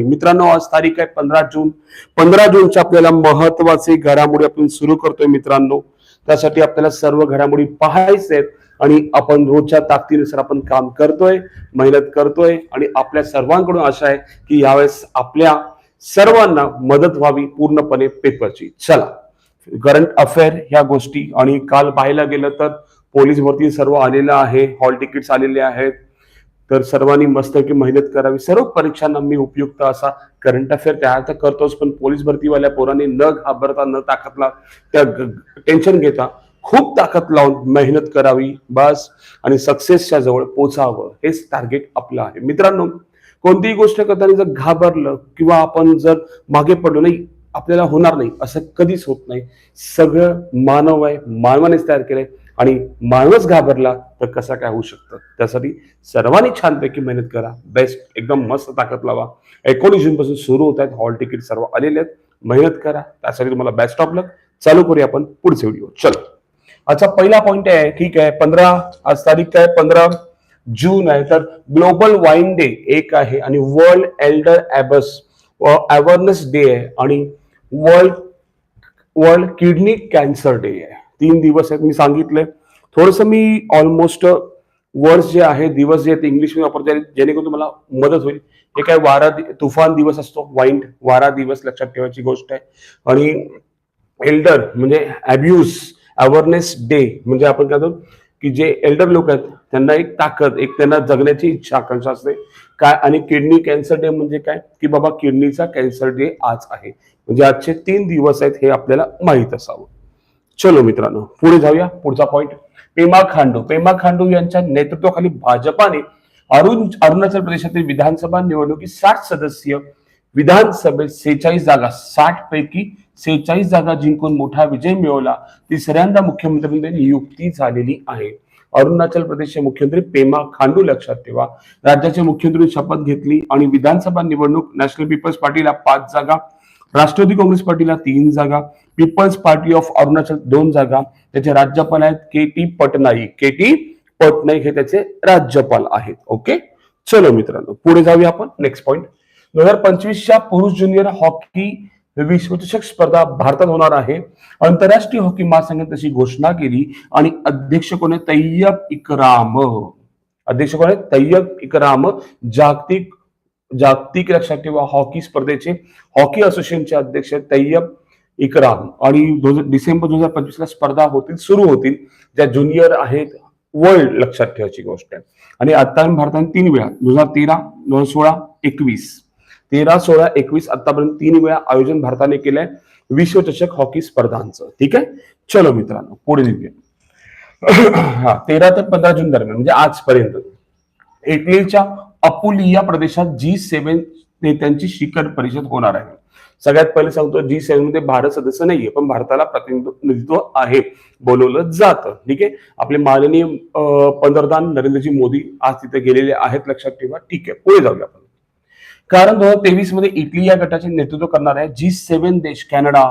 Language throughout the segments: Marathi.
घडामोडी मित्रांनो आज तारीख आहे पंधरा जून. पंधरा जूनच्या आपल्याला महत्त्वाचे घडामोडी आपण सुरू करतोय मित्रांनो. त्यासाठी आपल्याला सर्व घडामोडी पाहायचे आहेत आणि आपण रोजच्या ताकदीनुसार आपण काम करतोय मेहनत करतोय आणि आपल्या सर्वांकडून आशा आहे की यावेळेस आपल्या सर्वांना मदत व्हावी पूर्णपणे पेपरची. चला करंट अफेअर ह्या गोष्टी आणि काल पाहायला गेलं तर पोलीस भरती सर्व आलेलं आहे हॉल तिकीट्स आलेले आहेत. तर सर्वांनी मस्त की मेहनत करावी. सर्व परीक्षांना मी उपयुक्त असा करंट अफेअर तयार तर करतोच पण पोलीस भरतीवाल्या पोरांनी न घाबरता न ताकदला त्या टेन्शन घेता खूप ताकद लावून मेहनत करावी बस आणि सक्सेसच्या जवळ पोचावं. हेच टार्गेट आपलं आहे. मित्रांनो कोणतीही गोष्ट करताना जर घाबरलं किंवा आपण जर मागे पडलो नाही आपल्याला होणार नाही असं कधीच होत नाही. सगळं मानव आहे मानवानेच तयार केलंय. आणि माणूस घाबरला तर कसा काय होऊ शकतं? त्यासाठी सर्वांनी छानपैकी मेहनत करा. बेस्ट एकदम मस्त ताकद लावा. एकोणीस जून पासून सुरू होत आहेत हॉल तिकीट सर्व आलेले आहेत. मेहनत करा. त्यासाठी तुम्हाला बेस्ट ऑफ लक चालू करूया आपण पुढचे व्हिडिओ चलो. अच्छा पहिला पॉइंट आहे. ठीक आहे. पंधरा आज तारीख काय पंधरा जून आहे. तर ग्लोबल वाईन डे एक आहे आणि world elder abuse awareness day आहे आणि world world kidney cancer day आहे. तीन दिवस आहेत मी सांगितलंय. थोडंसं मी ऑलमोस्ट वर्ड्स जे आहे दिवस जे आहेत इंग्लिशमध्ये वापरते जेणेकरून तुम्हाला मदत होईल. हे काय वारा तुफान दिवस असतो वाईंड वारा दिवस लक्षात ठेवायची गोष्ट आहे. आणि एल्डर म्हणजे अब्यूज अवेअरनेस डे म्हणजे आपण काय की जे एल्डर लोक आहेत त्यांना एक ताकद एक त्यांना जगण्याची इच्छा आकांक्षा असते. काय आणि किडनी कॅन्सर डे म्हणजे काय की बाबा किडनीचा कॅन्सर डे आज आहे. म्हणजे आजचे तीन दिवस आहेत हे आपल्याला माहीत असावं. चलो मित्रांनो पुढे जाऊया पुढचा पॉइंट पेमा खांडू पेमा खांडू यांच्या नेतृत्वाखाली भाजपाने अरुण अरुणाचल प्रदेशातील विधानसभा निवडणुकीत साठ सदस्यीय विधानसभेत सेहेचाळीस जागा साठ पैकी सेहेचाळीस जागा जिंकून मोठा विजय मिळवला. तिसऱ्यांदा मुख्यमंत्री नियुक्ती झालेली आहे. अरुणाचल प्रदेशचे मुख्यमंत्री पेमा खांडू लक्षात ठेवा. राज्याचे मुख्यमंत्री शपथ घेतली आणि विधानसभा निवडणूक नॅशनल पीपल्स पार्टीला पाच जागा राष्ट्रवादी काँग्रेस पार्टीला तीन जागा पीपल्स पार्टी ऑफ अरुणाचल दोन जागा त्याचे राज्यपाल आहेत K T Patnaik. K T Patnaik हे त्याचे राज्यपाल आहेत. ओके चलो मित्रांनो पुढे जाऊया आपण. नेक्स्ट पॉइंट दोन हजार पंचवीसच्या पुरुष ज्युनियर हॉकी विश्वचषक स्पर्धा भारतात होणार आहे. आंतरराष्ट्रीय हॉकी महासंघाने तशी घोषणा केली आणि अध्यक्ष कोण आहे? तय्यब इकराम. अध्यक्ष कोण आहे? तय्यब इकराम. जागतिक जागतिक लक्षात ठेवा हॉकी स्पर्धेचे हॉकी असोसिएशनचे अध्यक्ष तय्यब इकराम. आणि दोन डिसेंबर दोन हजार पंचवीस ला स्पर्धा होतील सुरू होतील ज्या ज्युनियर आहेत वर्ल्ड लक्षात ठेवायची गोष्ट आहे. आणि आता भारताने तीन वेळा दोन हजार तेरा दोन हजार सोळा एकवीस. तेरा सोळा एकवीस आतापर्यंत तीन वेळा आयोजन भारताने केलंय विश्वचषक हॉकी स्पर्धांचं. ठीक आहे? चलो मित्रांनो पुढे निघूया. हा तेरा ते पंधरा जून दरम्यान म्हणजे आजपर्यंत. इटलीच्या अपुलिया प्रदेशात जी सेव्हन नेत्यांची शिखर परिषद होणार आहे. सगळ्यात पहिले सांगतो जी सेव्हनमध्ये भारत सदस्य नाहीये पण भारताला प्रतिनिधित्व आहे बोलवलं जातं. ठीक आहे? आपले माननीय पंतप्रधान नरेंद्रजी मोदी आज तिथे गेलेले आहेत लक्षात ठेवा. ठीक आहे पुढे जाऊया आपण. कारण दोन हजार तेवीसमध्ये इटली या गटाचे नेतृत्व करणार आहे जी सेव्हन देश Canada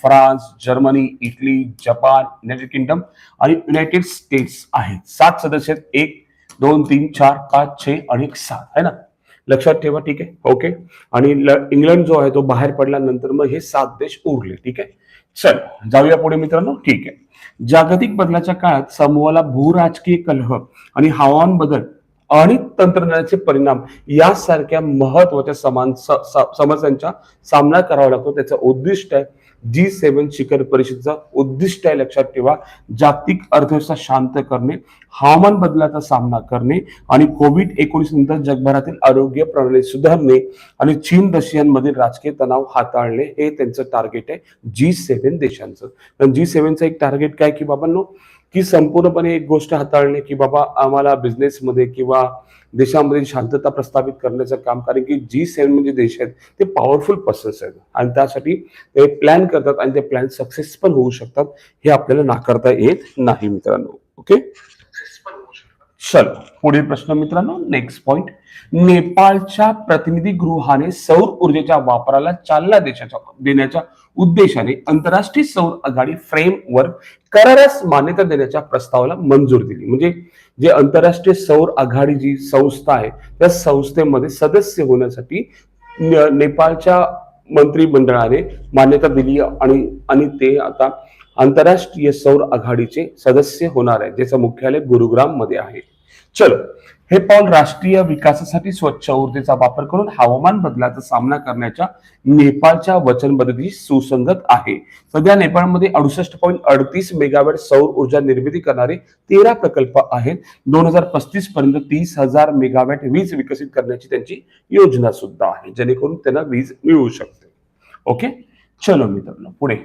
France Germany Italy Japan United Kingdom आणि युनायटेड स्टेट्स आहेत. सात सदस्य एक दोन तीन चार पाच छे आणि एक सात. आहे ना? लक्षात ठेवा ठीक आहे? ओके आणि इंग्लंड जो आहे तो बाहेर पडल्यानंतर मग हे सात देश उरले ठीक आहे? चल जाऊया पुढे मित्रांनो. ठीक आहे. जागतिक बदलाच्या काळात समूहाला भूराजकीय कलह आणि हवामान बदल आणि तंत्रज्ञानाचे परिणाम यासारख्या महत्त्वाच्या समान समस्यांचा सामना करावा लागतो. त्याचं उद्दिष्ट आहे जी सेव्हन शिखर परिषदेचं उद्दिष्ट आहे लक्षात ठेवा. जागतिक अर्थव्यवस्था शांत करणे हवामान बदलाचा सामना करणे आणि कोविड एकोणीस नंतर जगभरातील आरोग्य प्रणाली सुधारणे आणि चीन रशियनमधील राजकीय तणाव हाताळणे हे त्यांचं टार्गेट आहे. जी सेव्हन देशांचं. पण जी सेव्हनचं एक टार्गेट काय की बाबांनो की संपूर्णपणे एक गोष्ट हाताळणे की बाबा आम्हाला बिझनेसमध्ये किंवा देशामध्ये शांतता प्रस्थापित करण्याचं काम कारण की जी सेवन म्हणजे देश आहेत ते पॉवरफुल पर्सन्स आहेत. आणि त्यासाठी ते प्लॅन करतात आणि ते प्लॅन सक्सेस पण होऊ शकतात हे आपल्याला नाकारता येत नाही मित्रांनो. ओके चलो पुढील प्रश्न मित्रांनो नेक्स्ट पॉइंट नेपाळच्या प्रतिनिधी गृहाने सौर ऊर्जेच्या वापराला चालना देशाच्या देण्याच्या उद्देशाने आंतरराष्ट्रीय सौर आघाडी फ्रेमवर करारास मान्यता देण्याच्या प्रस्तावाला मंजूर दिली. म्हणजे जे आंतरराष्ट्रीय सौर आघाडी जी संस्था आहे त्या संस्थेमध्ये सदस्य होण्यासाठी नेपाळच्या मंत्रिमंडळाने मान्यता दिली आणि आणि ते आता आंतरराष्ट्रीय सौर आघाडीचे सदस्य होणार आहे ज्याचं मुख्यालय गुरुग्राममध्ये आहे. चलो हे पाऊल राष्ट्रीय विकासासाठी स्वच्छ ऊर्जेचा वापर करून हवामान बदलाचा सामना करण्याच्या नेपाळच्या वचनबद्धतेशी सुसंगत आहे. सध्या नेपाळमध्ये अडुसष्ट पॉईंट अडतीस मेगावॅट सौर ऊर्जा निर्मिती करणारे तेरा प्रकल्प आहेत. दोन हजार पस्तीस पर्यंत तीस हजार मेगावॅट वीज विकसित करण्याची त्यांची योजना सुद्धा आहे जेणेकरून त्यांना वीज मिळू शकते. ओके? चलो मित्रांनो पुढे.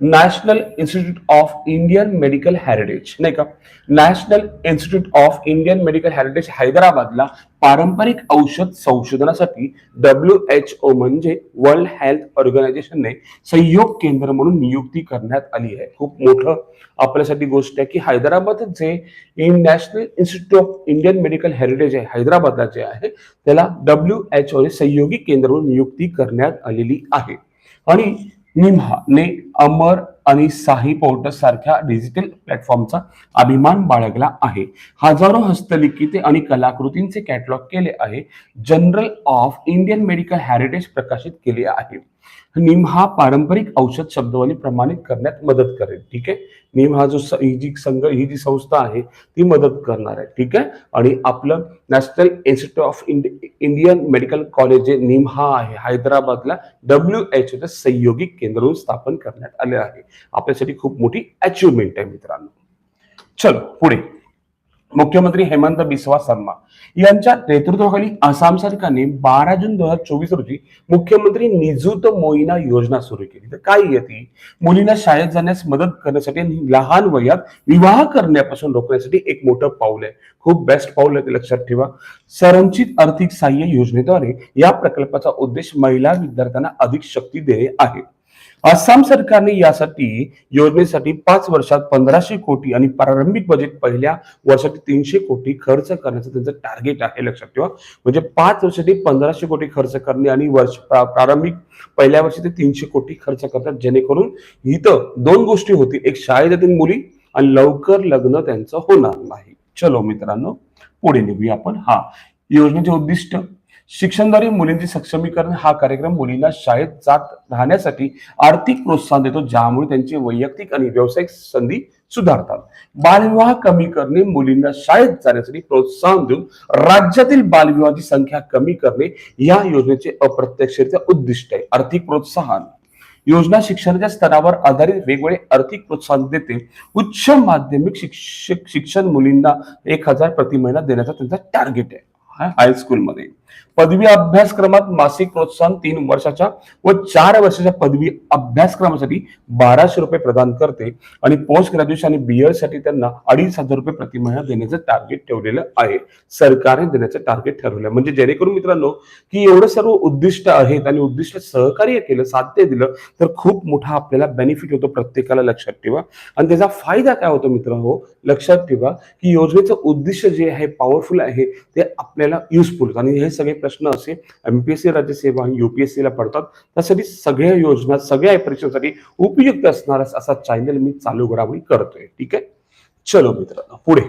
National institute of Indian medical heritage नाही का? National institute of Indian medical heritage हैदराबादला पारंपरिक औषध संशोधनासाठी डब्ल्यू एच ओ म्हणजे वर्ल्ड हेल्थ ऑर्गनायझेशनने सहयोग केंद्र म्हणून नियुक्ती करण्यात आली आहे. खूप मोठं आपल्यासाठी गोष्ट आहे की हैदराबाद जे national institute of Indian medical heritage आहे हैदराबादला जे आहे त्याला डब्ल्यू एच ओ सहयोगी केंद्र म्हणून नियुक्ती करण्यात आलेली आहे. आणि निम्हाने अमर आणि साही पोर्टल सारख्या डिजिटल प्लॅटफॉर्मचा अभिमान बाळगला आहे. हजारो हस्तलिखिते आणि कलाकृतींचे कॅटलॉग केले आहे. Journal of Indian medical heritage प्रकाशित केले आहे. निम हा पारंपरिक औषध शब्दवाली प्रमाणित करण्यात मदत करेल ठीक आहे? निम हा जो ही जी संघ ही जी संस्था आहे ती मदत करणार आहे ठीक आहे? आणि आपलं national institute of Indian medical college जे निम हा आहे हैदराबादला डब्ल्यू एच सहयोगी केंद्र स्थापन करण्यात आले आहे. आपल्यासाठी खूप मोठी अचिव्हमेंट आहे मित्रांनो. चलो पुढे. मुख्यमंत्री हेमंत बिस्वा शर्मा यांच्या नेतृत्वाखाली आसाम सरकारने बारा जून दोन हजार चोवीस रोजी मुख्यमंत्री निजुत मोईना योजना सुरू केली. तर काय येते मुलींना शाळेत जाण्यास मदत करण्यासाठी आणि लहान वयात विवाह करण्यापासून रोखण्यासाठी एक मोठं पाऊल आहे. खूप बेस्ट पाऊल आहे ते लक्षात ठेवा. संरचित आर्थिक सहाय्य योजनेद्वारे या प्रकल्पाचा उद्देश महिला विद्यार्थ्यांना अधिक शक्ती देणे आहे. आसाम सरकारने यासाठी योजनेसाठी पाच वर्षात पंधराशे कोटी आणि प्रारंभिक बजेट पहिल्या वर्षात तीनशे कोटी खर्च करण्याचं त्यांचं टार्गेट आहे लक्षात ठेवा. म्हणजे पाच वर्षासाठी पंधराशे कोटी खर्च करणे आणि वर्ष प्रारंभिक पहिल्या वर्षी ते तीनशे कोटी खर्च करतात. जेणेकरून इथं दोन गोष्टी होतील. एक शाळेत मुली आणि लवकर लग्न त्यांचं होणार नाही. चलो मित्रांनो पुढे निघूया आपण. हा योजनेचे उद्दिष्ट शिक्षणद्वारे मुलींचे सक्षमीकरण हा कार्यक्रम मुलींना शाळेत जात राहण्यासाठी आर्थिक प्रोत्साहन देतो ज्यामुळे त्यांची वैयक्तिक आणि व्यावसायिक संधी सुधारतात. बालविवाह कमी करणे मुलींना शाळेत जाण्यासाठी प्रोत्साहन देऊन राज्यातील बालविवाहाची संख्या कमी करणे या योजनेचे अप्रत्यक्षरित्या उद्दिष्ट आहे. आर्थिक प्रोत्साहन. योजना शिक्षणाच्या स्तरावर आधारित वेगवेगळे आर्थिक प्रोत्साहन देते. उच्च माध्यमिक शिक्षक शिक्षण मुलींना एक हजार प्रति महिना देण्याचा त्यांचा टार्गेट आहे. हा हायस्कूलमध्ये. पदवी अभ्यासक्रमात मासिक प्रोत्साहन तीन वर्षाच्या व चार वर्षाच्या पदवी अभ्यासक्रमासाठी बाराशे रुपये प्रदान करते. आणि पोस्ट ग्रॅज्युएशन आणि बीएडसाठी त्यांना अडीच हजार रुपये प्रति महिना देण्याचं टार्गेट ठेवलेलं आहे. सरकारने देण्याचं टार्गेट ठरवलं आहे. म्हणजे जेणेकरून मित्रांनो की एवढं सर्व उद्दिष्ट आहेत आणि उद्दिष्ट सहकार्य केलं साध्य दिलं तर खूप मोठा आपल्याला बेनिफिट होतो प्रत्येकाला लक्षात ठेवा. आणि त्याचा फायदा काय होतो मित्र हो लक्षात ठेवा की योजनेचं उद्दिष्ट जे आहे पॉवरफुल आहे ते आपल्याला युजफुल आणि हे सगळे प्रश्न असे एमपीएससी राज्यसेवा आणि एस ला पडतात. त्यासाठी सगळ्या योजना सगळ्या परीक्षेसाठी उपयुक्त असणारा असा चॅनल मी चालू घडामोडी करतोय. ठीक आहे? चलो मित्रांनो पुढे.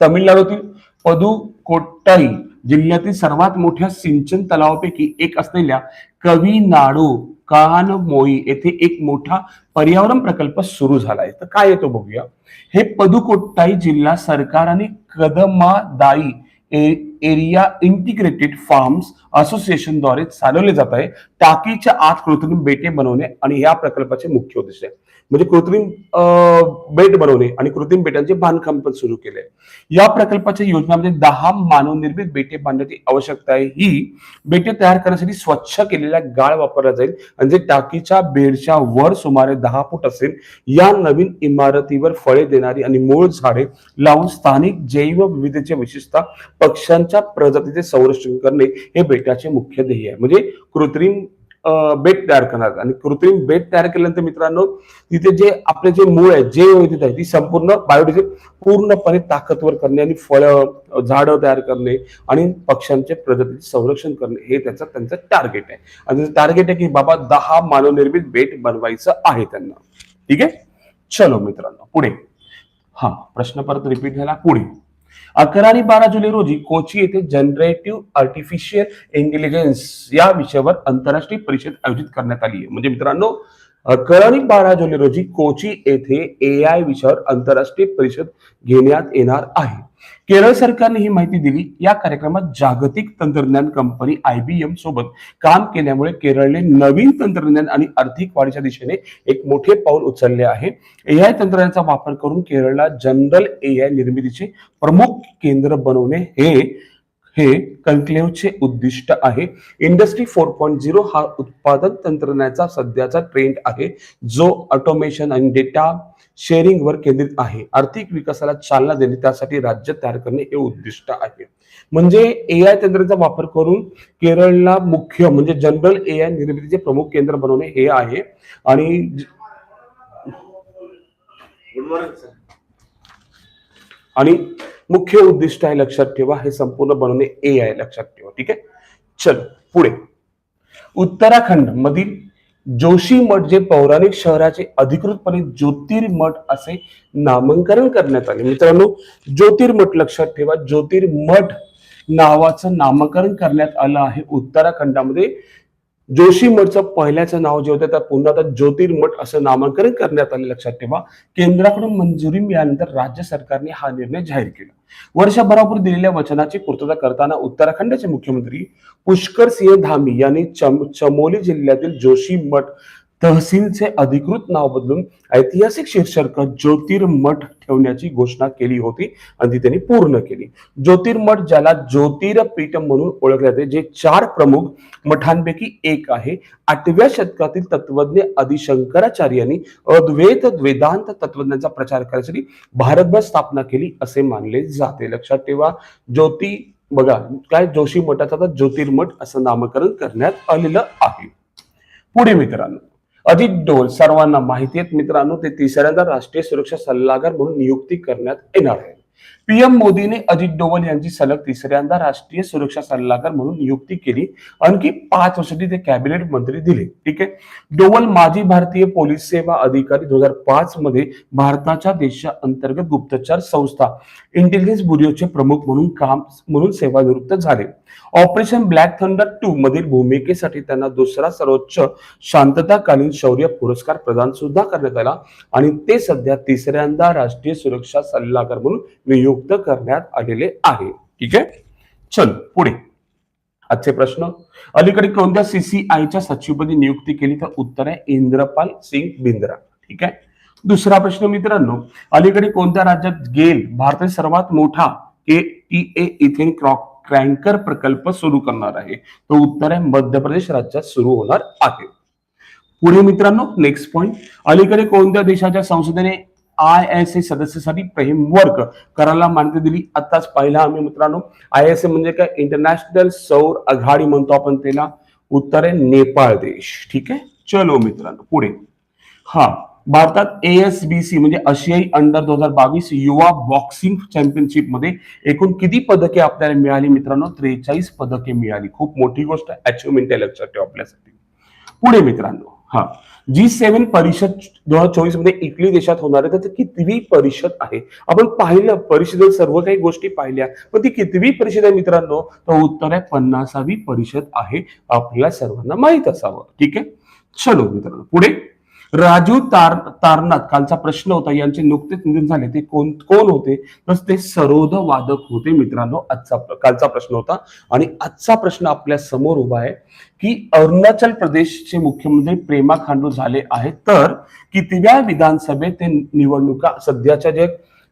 तामिळनाडूतील पदुकोट्टाई जिल्ह्यातील सर्वात मोठ्या सिंचन तलावापैकी एक असलेल्या कविनाडू कानमोई येथे एक मोठा पर्यावरण प्रकल्प सुरू झालाय. तर काय येतो बघूया? हे पदुकोट्टाई जिल्हा सरकार आणि कदमादाई एरिया इंटिग्रेटेड फार्म्स असोसिएशनद्वारे चालवले जात आहे. टाकीच्या आत कृत्रिम बेटे बनवणे आणि या प्रकल्पाचे मुख्य उद्देश आहे. म्हणजे कृत्रिम बेट बनवणे आणि कृत्रिम बेटांचे बांधकाम पण सुरू केले. या प्रकल्पाच्या योजना म्हणजे दहा मानवनिर्मित बेटे बांधण्याची आवश्यकता आहे. ही बेटे तयार करण्यासाठी स्वच्छ केलेला गाळ वापरला जाईल आणि जे टाकीच्या बेडच्या वर सुमारे दहा फूट असेल या नवीन इमारतीवर फळे देणारी आणि मूळ झाडे लावून स्थानिक जैव विविधतेच्या विशेषतः पक्ष्यांच्या प्रजातीचे संरक्षण करणे हे बेटाचे मुख्य ध्येय आहे. म्हणजे कृत्रिम बेट तयार करणार. आणि कृत्रिम बेट तयार केल्यानंतर मित्रांनो तिथे जे आपले जे मूळ आहे जे विविधता आहे ती संपूर्ण बायोडिझेल पूर्णपणे ताकदवर करणे आणि फळं झाडं तयार करणे आणि पक्ष्यांचे प्रजातीचे संरक्षण करणे हे त्याचं त्यांचं टार्गेट आहे. आणि टार्गेट आहे की बाबा दहा मानवनिर्मित बेट बनवायचं आहे त्यांना. ठीक आहे? चलो मित्रांनो पुढे. हा प्रश्न परत रिपीट झाला. पुढे. अकरा आणि बारा जुलै रोजी कोची येथे जनरेटिव्ह आर्टिफिशियल इंटेलिजन्स या विषयावर आंतरराष्ट्रीय परिषद आयोजित करण्यात आली आहे. म्हणजे मित्रांनो कळणी बारा जुलै रोजी कोची येथे ए आय विषयावर आंतरराष्ट्रीय परिषद घेण्यात येणार आहे. केरळ सरकारने ही माहिती दिली. या कार्यक्रमात जागतिक तंत्रज्ञान कंपनी आयबीएम सोबत काम केल्यामुळे केरळने नवीन तंत्रज्ञान आणि आर्थिक वाढीच्या दिशेने एक मोठे पाऊल उचलले आहे. एआय तंत्रज्ञानाचा वापर करून केरळला जनरल एआय निर्मितीचे प्रमुख केंद्र बनवणे हे हे कन्क्लेव्हचे उद्दिष्ट आहे. इंडस्ट्री फोर पॉईंट झिरो हा उत्पादन तंत्रज्ञानाचा सध्याचा ट्रेंड आहे. जो ऑटोमेशन आणि डेटा शेअरिंग वर केंद्रित आहे. आर्थिक विकासाला चालना देणे त्यासाठी राज्य तयार करणे हे उद्दिष्ट आहे. म्हणजे एआय तंत्रज्ञानाचा वापर करून केरळला मुख्य म्हणजे जनरल एआय निर्मितीचे प्रमुख केंद्र बनवणे हे आहे. आणि आणि मुख्य उद्दिष्ट आहे लक्षात ठेवा हे संपूर्ण बनवणे ए आहे लक्षात ठेवा ठीक आहे? चल पुढे. उत्तराखंड मधील जोशी मठ जे पौराणिक शहराचे अधिकृतपणे ज्योतिर्मठ असे नामांकन करण्यात आले. मित्रांनो ज्योतिर्मठ लक्षात ठेवा ज्योतिर्मठ नावाचं नामकरण करण्यात आलं आहे उत्तराखंडामध्ये. जोशी मठचं पहिल्याचं नाव जे होतं त्या पुन्हा आता ज्योतिर्मठ असं नामांकन करण्यात आले लक्षात ठेवा. केंद्राकडून मंजुरी मिळाल्यानंतर राज्य सरकारने हा निर्णय जाहीर केला. वर्षभरापूर्वी दिलेल्या वचनाची पूर्तता करताना उत्तराखंडचे मुख्यमंत्री पुष्कर सिंह धामी यांनी चम चमोली जिल्ह्यातील जोशी मठ तहसीलचे अधिकृत नाव बदलून ऐतिहासिक शीर्षक ज्योतिर्मठ ठेवण्याची घोषणा केली होती आणि ती त्यांनी पूर्ण केली. ज्योतिर्मठ ज्याला ज्योतिरपीठ म्हणून ओळखले जाते जे चार प्रमुख मठांपैकी एक आहे. आठव्या शतकातील तत्वज्ञ आदि शंकराचार्यांनी अद्वैत वेदांत तत्वज्ञांचा प्रचार करण्यासाठी भारतभर स्थापना केली असे मानले जाते. लक्षात ठेवा ज्योती बघा काय जोशी मठाचा ज्योतिर्मठ असं नामकरण करण्यात आलेलं आहे. पुढे मित्रांनो अजित डोल सर्वांना माहिती आहेत. मित्रांनो ते तिसऱ्यांदा राष्ट्रीय सुरक्षा सल्लागार म्हणून नियुक्ती करण्यात येणार आहे. पीएम मोदीने अजित डोवल यांची सलग तिसऱ्यांदा राष्ट्रीय सुरक्षा सल्लागार म्हणून नियुक्ती केली. आणखी पाच वर्षांची ते कॅबिनेट मंत्री दिले. ठीक आहे? डोवल माजी भारतीय पोलीस सेवा अधिकारी दोन हजार पाच मध्ये भारताच्या देशा अंतर्गत गुप्तचर संस्था इंटेलिजन्स ब्युरोचे प्रमुख म्हणून काम म्हणून सेवानिवृत्त झाले. ऑपरेशन ब्लॅक थंडर टू मधील भूमिकेसाठी त्यांना दुसरा सर्वोच्च शांतताकालीन शौर्य पुरस्कार प्रदान सुद्धा करण्यात आला. आणि ते सध्या तिसऱ्यांदा राष्ट्रीय सुरक्षा सल्लागार म्हणून नियुक्त करण्यात आलेले आहे. ठीक आहे? चल पुढे. आजचे प्रश्न. अलीकडे कोणत्या सीसीआयच्या सचिवपदी नियुक्ती केली? तर उत्तर आहे इंद्रपाल सिंग बिंद्रा. ठीक आहे? दुसरा प्रश्न मित्रांनो. अलीकडे कोणत्या राज्यात गेल? भारतातील सर्वात मोठा ए टी ए इथेन क्रॉक क्रँकर प्रकल्प सुरू करणार आहे. तो उत्तर आहे मध्य प्रदेश राज्यात सुरू होणार आहे. पुढे मित्रांनो नेक्स्ट पॉइंट अलीकडे कोणत्या देशाच्या संसदेने आय एस ए सदस्यासाठी फ्रेमवर्क करायला मान्यता दिली. आताच पाहिला आम्ही मित्रांनो. आय एस ए म्हणजे काय? इंटरनॅशनल सौर आघाडी म्हणतो आपण त्याला. उत्तर आहे नेपाळ देश. ठीक आहे? चलो मित्रांनो पुढे. हा भारतात एएसबीसी म्हणजे आशियाई अंडर दोन हजार बावीस युवा बॉक्सिंग चॅम्पियनशिपमध्ये एकूण किती पदके आपल्याला मिळाली मित्रांनो? त्रेचाळीस पदके मिळाली. खूप मोठी गोष्ट अचिव्हमेंट आहे लक्षात ठेवा आपल्यासाठी. पुढे मित्रांनो. हा जी सेव्हन परिषद दोन हजार चोवीसमध्ये इटली देशात होणार आहे तर ती कितवी परिषद आहे? आपण पाहिलं परिषदेत सर्व काही गोष्टी पाहिल्या पण ती कितवी परिषद आहे मित्रांनो? तर उत्तर आहे पन्नासावी परिषद आहे आपल्या सर्वांना माहीत असावं. ठीक आहे? चलो मित्रांनो पुढे. राजू तार तारनाथ कालचा प्रश्न होता यांचे नुकतेच निधन झाले. ते कोण कोण होते? तर ते सरोद वादक होते मित्रांनो. आजचा कालचा प्रश्न होता. आणि आजचा प्रश्न आपल्यासमोर उभा आहे की अरुणाचल प्रदेशचे मुख्यमंत्री प्रेमा खांडू झाले आहेत. तर कितव्या विधानसभेत ते निवडणुका सध्याच्या जे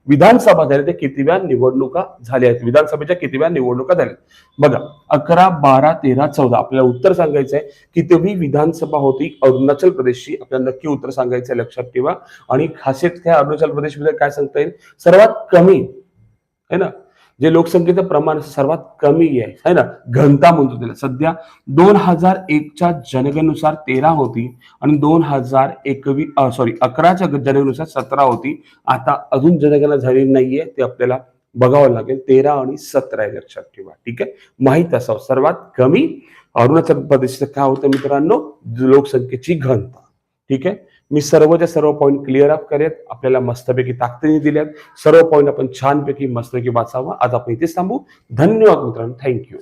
विधानसभा झाल्या त्या कितव्या निवडणुका झाल्या आहेत. विधानसभेच्या कितव्या निवडणुका झाल्या बघा अकरा बारा तेरा चौदा आपल्याला उत्तर सांगायचं आहे कितवी विधानसभा होती. अरुणाचल प्रदेशची आपल्याला नक्की उत्तर सांगायचं आहे लक्षात ठेवा. आणि खासियत काय अरुणाचल प्रदेशमध्ये काय सांगता येईल? सर्वात कमी है ना? जे लोकसंख्येचं प्रमाण सर्वात कमी आहे है ना? घनता म्हणतो त्याला. सध्या दोन हजार एकच्या जनगणनुसार तेरा होती आणि दोन हजार एकवी सॉरी अकराच्या जनगणनुसार सतरा होती. आता अजून जनगणना झालेली नाहीये ते आपल्याला बघावं लागेल. तेरा आणि सतरा आहे लक्षात ठेवा ठीक आहे? माहीत असावं. सर्वात कमी अरुणाचल प्रदेशचं काय होतं मित्रांनो? लोकसंख्येची घनता ठीक आहे? मी सर्वच्या सर्व पॉईंट क्लिअर अप करेत. आपल्याला मस्तपैकी ताकदीने दिल्यात. सर्व पॉईंट आपण छानपैकी मस्तपैकी वाचावा. आज आपण इथेच थांबू. धन्यवाद मित्रांनो. थँक्यू